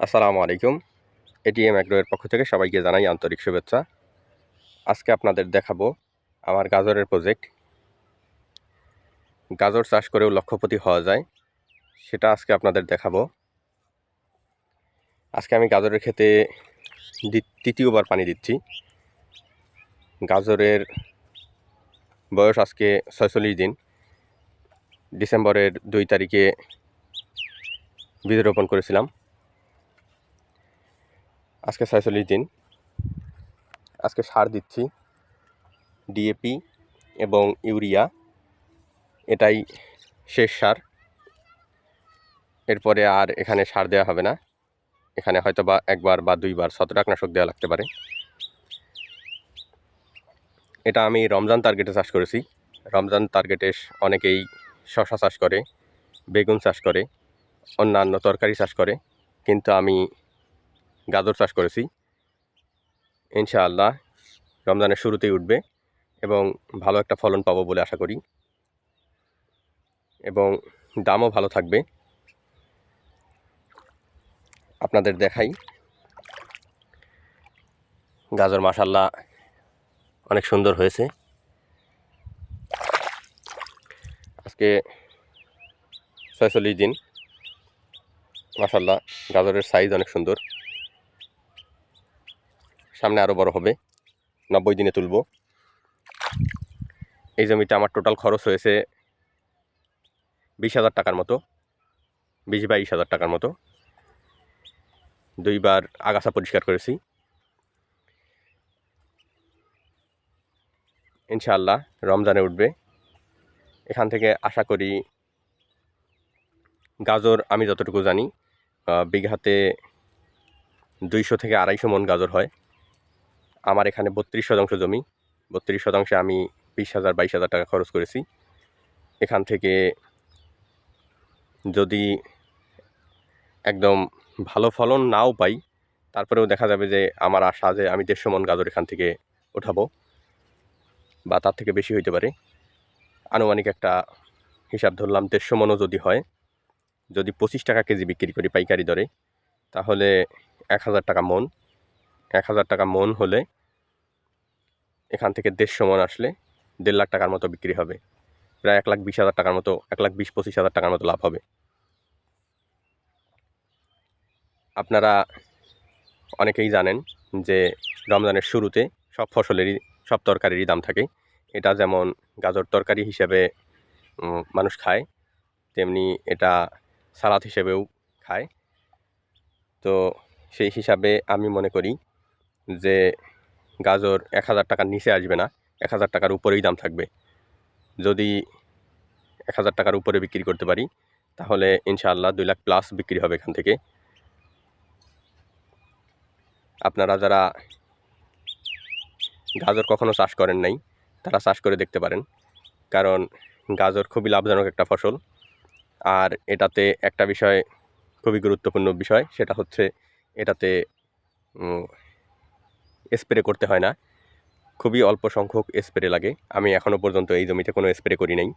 আসসালামু আলাইকুম। এটিএম অ্যাগ্রোয়ের পক্ষ থেকে সবাইকে জানাই আন্তরিক শুভেচ্ছা। আজকে আপনাদের দেখাবো আমার গাজরের প্রজেক্ট গাজর চাষ করেও লক্ষপতি হওয়া যায়, সেটা আজকে আপনাদের দেখাবো। আজকে আমি গাজরের খেতে তৃতীয়বার পানি দিচ্ছি। গাজরের বয়স আজকে ছয়চল্লিশ দিন। ডিসেম্বরের দুই তারিখে বীজ রোপণ করেছিলাম। আজকে ছয়চল্লিশ দিন। আজকে সার দিচ্ছি ডিএপি এবং ইউরিয়া। এটাই শেষ সার। এরপরে আর এখানে সার দেওয়া হবে না। এখানে হয়তো বা একবার বা দুইবার ছত্রাকনাশক দেওয়া লাগতে পারে। এটা আমি রমজান টার্গেটে চাষ করেছি। রমজান টার্গেটে অনেকেই শশা চাষ করে, বেগুন চাষ করে, অন্যান্য তরকারি চাষ করে। কিন্তু আমি গাজর চাষ করেছি। ইনশাআল্লাহ রমজানের শুরুতেই উঠবে এবং ভালো একটা ফলন পাবো বলে আশা করি। এবং দামও ভালো থাকবে। আপনাদের দেখাই। গাজর মাসাল্লাহ অনেক সুন্দর হয়েছে। আজকে ছয়চল্লিশ দিন। মাসাল্লাহ গাজরের সাইজ অনেক সুন্দর। সামনে আরও বড় হবে। নব্বই দিনে তুলব। এই জমিতে আমার টোটাল খরচ হয়েছে বিশ হাজার টাকার মতো, বিশ বাইশ হাজার টাকার মতো। দুইবার আগাছা পরিষ্কার করেছি। ইনশাআল্লাহ রমজানে উঠবে। এখান থেকে আশা করি গাজর আমি যতটুকু জানি বিঘাতে দুইশো থেকে আড়াইশো মন গাজর হয়। আমার এখানে বত্রিশ শতাংশ জমি, বত্রিশ শতাংশে আমি বিশ হাজার, বাইশ হাজার টাকা খরচ করেছি। এখান থেকে যদি একদম ভালো ফলন নাও পাই, তারপরেও দেখা যাবে যে আমার আশা যে আমি দেড়শো মন গাজর এখান থেকে ওঠাবো বা তার থেকে বেশি হইতে পারে। আনুমানিক একটা হিসাব ধরলাম, দেড়শো মনও যদি হয়, যদি পঁচিশ টাকা কেজি বিক্রি করি পাইকারি দরে, তাহলে এক হাজার টাকা মন, এক হাজার টাকা মন হলে এখান থেকে দেড়শো মন আসলে দেড় লাখ টাকার মতো বিক্রি হবে। প্রায় এক লাখ বিশ হাজার টাকার মতো, এক লাখ বিশ পঁচিশ হাজার টাকার মতো লাভ হবে। আপনারা অনেকেই জানেন যে রমজানের শুরুতে সব ফসলেরই, সব তরকারিরই দাম থাকে। এটা যেমন গাজর তরকারি হিসেবে মানুষ খায়, তেমনি এটা সালাদ হিসেবেও খায়। তো সেই হিসাবে আমি মনে করি যে গাজর এক হাজার টাকার নিচে আসবে না, এক হাজার টাকার উপরেই দাম থাকবে। যদি এক হাজার টাকার উপরে বিক্রি করতে পারি, তাহলে ইনশাআল্লাহ দুই লাখ প্লাস বিক্রি হবে এখান থেকে। আপনারা যারা গাজর কখনো চাষ করেন নাই, তারা চাষ করে দেখতে পারেন। কারণ গাজর খুবই লাভজনক একটা ফসল। আর এটাতে একটা বিষয় খুবই গুরুত্বপূর্ণ বিষয়, সেটা হচ্ছে এটাতে স্প্রে করতে হয় না। খুবই অল্প সংখ্যক স্প্রে লাগে। আমি এখনও পর্যন্ত এই জমিতে কোনো স্প্রে করি নাই।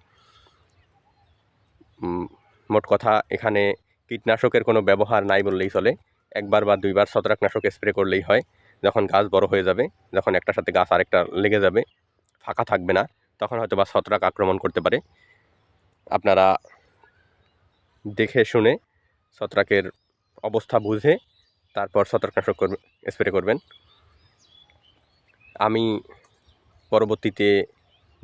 মোট কথা এখানে কীটনাশকের কোনো ব্যবহার নাই বললেই চলে। একবার বা দুইবার ছত্রাকনাশক স্প্রে করলেই হয়। যখন গাছ বড় হয়ে যাবে, যখন একটার সাথে গাছ আরেকটা লেগে যাবে, ফাঁকা থাকবে না, তখন হয়তো বা ছত্রাক আক্রমণ করতে পারে। আপনারা দেখে শুনে ছত্রাকের অবস্থা বুঝে তারপর ছত্রাকনাশক স্প্রে করবেন। আমি পরবর্তীতে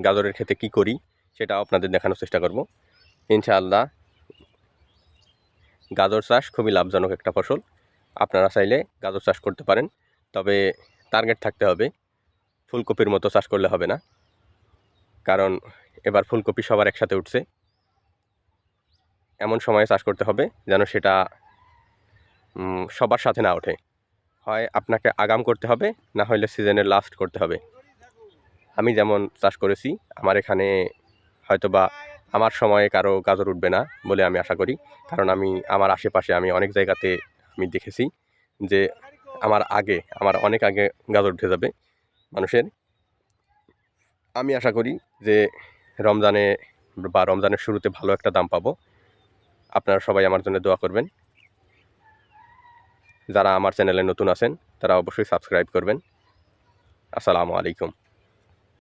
গাজরের ক্ষেতে কি করি সেটা আপনাদের দেখানোর চেষ্টা করব। ইনশাআল্লাহ গাজর চাষ খুবই লাভজনক একটা ফসল। আপনারা চাইলে গাজর চাষ করতে পারেন, তবে টার্গেট থাকতে হবে, ফুলকপির মতো চাষ করলে হবে না। কারণ এবার ফুলকপি সবার একসাথে উঠছে। এমন সময়ে চাষ করতে হবে যেন সেটা সবার সাথে না ওঠে। হয় আপনাকে আগাম করতে হবে, না হলে সিজনের লাস্ট করতে হবে। আমি যেমন চাষ করেছি, আমার এখানে হয়তো বা আমার সময়ে কারও গাজর উঠবে না বলে আমি আশা করি। কারণ আমি, আমার আশেপাশে আমি অনেক জায়গাতে আমি দেখেছি যে আমার আগে, আমার অনেক আগে গাজর উঠে যাবে মানুষের। আমি আশা করি যে রমজানে বা রমজানের শুরুতে ভালো একটা দাম পাবো। আপনারা সবাই আমার জন্য দোয়া করবেন। যারা আমার চ্যানেলে নতুন আছেন তারা অবশ্যই সাবস্ক্রাইব করবেন। আসসালামু আলাইকুম।